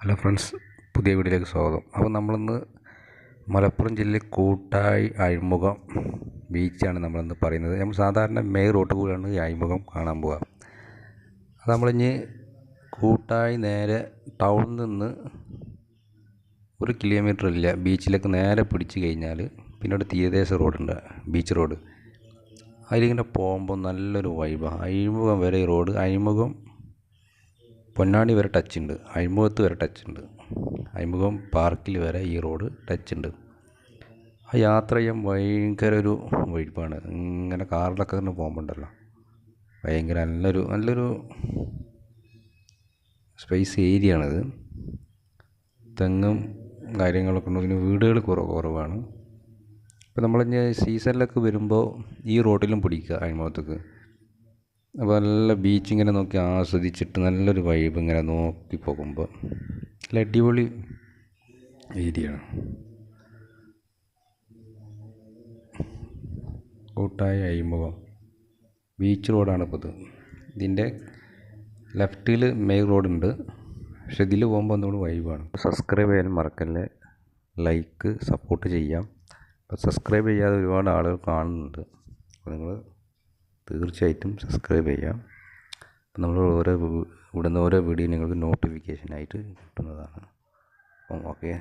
Hello friends പുതിയ വീഡിയോയിലേക്ക് സ്വാഗതം. അപ്പോൾ നമ്മളിന്ന് മലപ്പുറം ജില്ലയിൽ കൂട്ടായി അഴിമുഖം ബീച്ചാണ് നമ്മളിന്ന് പറയുന്നത്. നമ്മൾ സാധാരണ മെയിൻ റോട്ട് കൂടിയാണ് ഈ അഴിമുഖം കാണാൻ പോവുക. അത് നമ്മളിഞ്ഞ് കൂട്ടായി നേരെ ടൗണിൽ നിന്ന് ഒരു കിലോമീറ്റർ ഇല്ല ബീച്ചിലേക്ക് നേരെ പിടിച്ച് കഴിഞ്ഞാൽ പിന്നെ ഒരു തീരദേശ റോഡുണ്ട് ബീച്ച് റോഡ്. അതിലിങ്ങനെ പോകുമ്പോൾ നല്ലൊരു വൈബാണ് അഴിമുഖം വരെ ഈ റോഡ് അഴിമുഖം പൊന്നാണി വരെ ടച്ച് ഉണ്ട്. അഴിമുഖത്ത് വരെ ടച്ച് ഉണ്ട്. അഴിമുഖം പാർക്കിൽ വരെ ഈ റോഡ് ടച്ച് ഉണ്ട്. ആ യാത്ര ചെയ്യാൻ ഭയങ്കര ഒരു വൈബാണ്. ഇങ്ങനെ കാറിലൊക്കെ ഇങ്ങനെ പോകുമ്പോണ്ടല്ലോ. ഭയങ്കര നല്ലൊരു നല്ലൊരു സ്പേസ് ഏരിയ ആണിത് തെങ്ങും കാര്യങ്ങളൊക്കെ ഉണ്ട്. പിന്നെ വീടുകൾ കുറവ് കുറവാണ്. അപ്പോൾ നമ്മളിഞ്ഞ് സീസണിലൊക്കെ വരുമ്പോൾ ഈ റോഡിലും പിടിക്കുക അഴിമുഖത്തേക്ക്. നല്ല ബീച്ച് ഇങ്ങനെ നോക്കി ആസ്വദിച്ചിട്ട് നല്ലൊരു വൈബ് ഇങ്ങനെ നോക്കി പോകുമ്പോൾ നല്ല അടിപൊളി ഏരിയ കൂട്ടായ അഴിമുഖം. ബീച്ച് റോഡാണ് ഇപ്പോൾ ഇത് ഇതിന്റെ ലെഫ്റ്റിൽ മെയിൻ റോഡുണ്ട് പക്ഷെ ഇതിൽ പോകുമ്പോൾ ഒന്നുകൂടി വൈബാണ് സബ്സ്ക്രൈബ് ചെയ്യാൻ മറക്കല്ലേ? ലൈക്ക് സപ്പോർട്ട് ചെയ്യാം. അപ്പോൾ സബ്സ്ക്രൈബ് ചെയ്യാതെ ഒരുപാട് ആളുകൾ കാണുന്നുണ്ട്. അപ്പോൾ നിങ്ങൾ തീർച്ചയായിട്ടും സബ്സ്ക്രൈബ് ചെയ്യാം. അപ്പം നമ്മൾ ഓരോ ഇവിടുന്ന് ഓരോ വീഡിയോ നിങ്ങൾക്ക് നോട്ടിഫിക്കേഷനായിട്ട് കിട്ടുന്നതാണ്. അപ്പം ഓക്കെ